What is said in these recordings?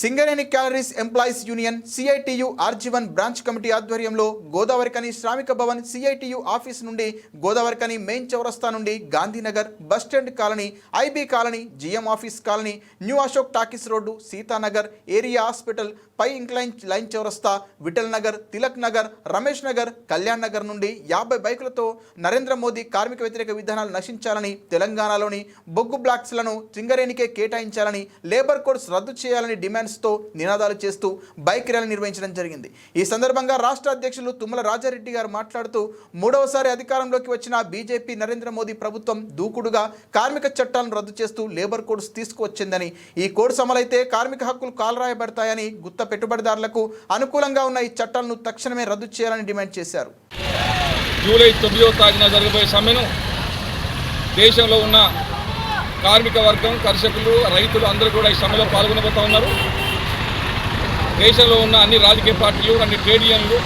Singareni collieries employees union CITU RG one branch committee ఆధ్వర్యంలో గోదావరికని శ్రామిక Bhavan CITU office నుండి Godavarikhani main చౌరస్తా నుండి Gandhinagar bus stand colony IB colony GM office colony new Ashok talkies road Sitanagar area hospital పై incline line చౌరస్తా విఠల్ నగర్ తిలక్ నగర్ రమేష్ నగర్ కళ్యాణ్ నగర్ నుండి యాభై బైకులతో నరేంద్ర మోదీ కార్మిక వ్యతిరేక విధానాలు నశించాలని తెలంగాణలోని బొగ్గు బ్లాక్స్లను సింగరేణికే కేటాయించాలని లేబర్ కోడ్స్ రద్దు చేయాలని డిమాండ్ డిమాండ్స్తో నినాదాలు చేస్తూ బైక్ ర్యాలీ నిర్వహించడం జరిగింది. ఈ సందర్భంగా రాష్ట్ర అధ్యక్షులు తుమ్మల రాజారెడ్డి గారు మాట్లాడుతూ మూడవసారి అధికారంలోకి వచ్చిన బీజేపీ నరేంద్ర మోదీ ప్రభుత్వం దూకుడుగా కార్మిక చట్టాలను రద్దు చేస్తూ లేబర్ కోడ్స్ తీసుకువచ్చిందని ఈ కోడ్స్ అమలైతే కార్మిక హక్కులు కాలరాయబడతాయని గుత్త పెట్టుబడిదారులకు అనుకూలంగా ఉన్న ఈ చట్టాలను తక్షణమే రద్దు చేయాలని డిమాండ్ చేశారు. జూలై తొమ్మిదో తారీఖున జరగబోయే సమ్మెను దేశంలో ఉన్న కార్మిక వర్గం కర్షకులు రైతులు అందరూ కూడా ఈ సమ్మెలో పాల్గొనబోతా ఉన్నారు. దేశంలో ఉన్న అన్ని రాజకీయ పార్టీలు అన్ని ట్రేడ్ యూనియన్లు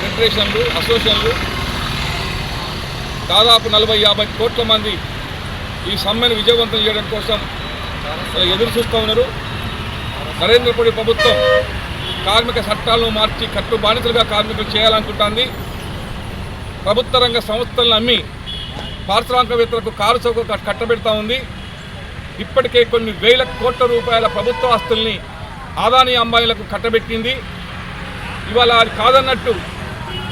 ఫెడరేషన్లు అసోసియేషన్లు దాదాపు నలభై యాభై కోట్ల మంది ఈ సమ్మెను విజయవంతం చేయడం కోసం ఎదురు చూస్తూ ఉన్నారు. నరేంద్ర మోడీ ప్రభుత్వం కార్మిక చట్టాలను మార్చి కట్టు బానిసలుగా కార్మికులు చేయాలనుకుంటుంది. ప్రభుత్వ రంగ సంస్థలను అమ్మి పారిశ్రామికవేత్తలకు కారు చౌక కట్టబెడతా ఉంది. ఇప్పటికే కొన్ని వేల కోట్ల రూపాయల ప్రభుత్వ ఆస్తుల్ని ఆదాని అంబాయిలకు కట్టబెట్టింది. ఇవాళ అది కాదన్నట్టు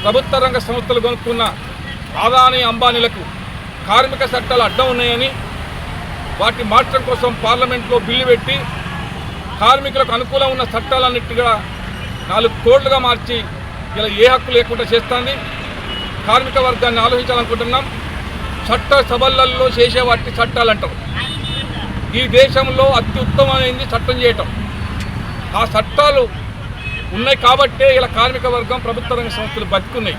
ప్రభుత్వ రంగ సంస్థలు కొనుక్కున్న ఆదాని అంబానీలకు కార్మిక చట్టాలు అడ్డం ఉన్నాయని వాటిని మార్చడం కోసం పార్లమెంట్లో బిల్లు పెట్టి కార్మికులకు అనుకూలం ఉన్న కూడా నాలుగు కోట్లుగా మార్చి ఇలా ఏ హక్కు లేకుండా చేస్తుంది. కార్మిక వర్గాన్ని ఆలోచించాలనుకుంటున్నాం. చట్ట సభలలో చేసే వాటి చట్టాలు అంటారు ఈ దేశంలో అత్యుత్తమమైంది చట్టం చేయటం. ఆ చట్టాలు ఉన్నాయి కాబట్టే ఇలా కార్మిక వర్గం ప్రభుత్వ రంగ సంస్థలు బతుకున్నాయి.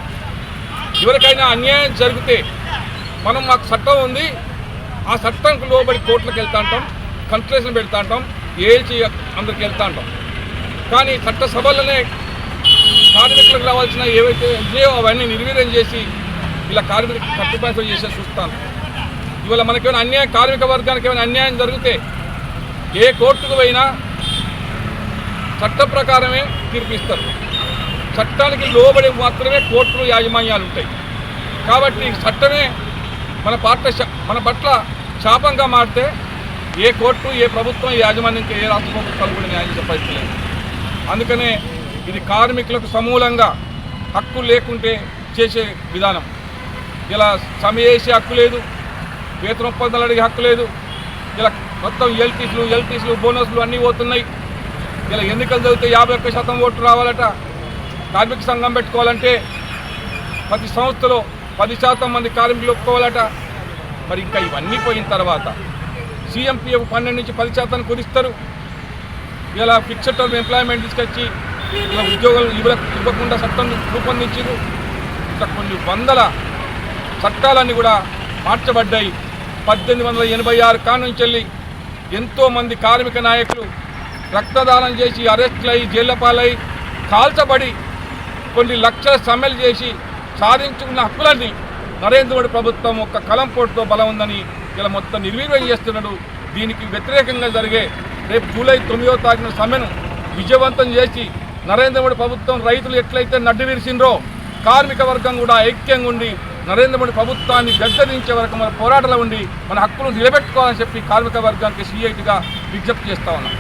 ఎవరికైనా అన్యాయం జరిగితే మనం మాకు చట్టం ఉంది ఆ చట్టంకు లోబడి కోర్టులకు వెళ్తా ఉంటాం కన్సలేషన్ పెడతా ఉంటాం ఏల్చి అందరికి వెళ్తా ఉంటాం కానీ చట్ట సభలనే కార్మికులకు రావాల్సిన ఏవైతే ఉన్నాయో అవన్నీ నిర్వీర్యం చేసి ఇలా కార్మిక కట్టుబాటు చేసే చూస్తాను ఇవాళ మనకేమైనా అన్యాయం కార్మిక వర్గానికి ఏమైనా అన్యాయం జరిగితే ఏ కోర్టుకు పోయినా చట్ట ప్రకారమే తీర్పిస్తారు. చట్టానికి లోబడి మాత్రమే కోర్టులు యాజమాన్యాలు ఉంటాయి. కాబట్టి చట్టమే మన పట్ల మన పట్ల శాపంగా మారితే ఏ కోర్టు ఏ ప్రభుత్వం యాజమాన్యం ఏ రాష్ట్ర ప్రభుత్వాలు కూడా న్యాయం చెప్పలేదు అందుకనే ఇది కార్మికులకు సమూలంగా హక్కు లేకుంటే చేసే విధానం. ఇలా సమ్మె చేసే హక్కు లేదు వేతన ఒప్పందాలు అడిగే హక్కు లేదు ఇలా మొత్తం ఎల్టీసీలు ఎల్టీసీలు బోనస్లు అన్నీ పోతున్నాయి. ఇలా ఎన్నికలు జరిగితే యాభై ఒక్క శాతం ఓట్లు రావాలట. కార్మిక సంఘం పెట్టుకోవాలంటే ప్రతి సంస్థలో పది శాతం మంది కార్మికులు ఒప్పుకోవాలట. మరి ఇంకా ఇవన్నీ పోయిన తర్వాత సీఎంపీఎఫ్ పన్నెండు నుంచి పది శాతాన్ని కురిస్తారు ఇలా ఫిక్స్డ్ టర్మ్ ఎంప్లాయ్మెంట్ తీసుకొచ్చి ఇలా ఉద్యోగాలు ఇవ్వ ఇవ్వకుండా చట్టం రూపొందించారు ఇంకా కొన్ని వందల చట్టాలన్నీ కూడా మార్చబడ్డాయి. పద్దెనిమిది వందల ఎనభై ఆరు కానుంచి వెళ్ళి ఎంతోమంది కార్మిక నాయకులు రక్తదానం చేసి అరెస్టులై జైళ్ళ కాల్చబడి కొన్ని లక్షల సమ్మెలు చేసి సాధించుకున్న హక్కులన్నీ నరేంద్ర మోడీ ప్రభుత్వం ఒక కలంపోటుతో బలం ఉందని ఇలా మొత్తం నిర్వీర్యం చేస్తున్నాడు. దీనికి వ్యతిరేకంగా జరిగే రేపు జూలై తొమ్మిదో తారీఖున సమ్మెను విజయవంతం చేసి నరేంద్ర మోడీ ప్రభుత్వం రైతులు ఎట్లయితే నడ్డు విరిసిండ్రో కార్మిక వర్గం కూడా ఐక్యంగా ఉండి నరేంద్ర మోడీ ప్రభుత్వాన్ని గద్దరించే వరకు మన పోరాటంలో ఉండి మన హక్కులు నిలబెట్టుకోవాలని చెప్పి కార్మిక వర్గానికి సీఐటిగా విజ్ఞప్తి చేస్తా ఉన్నాం.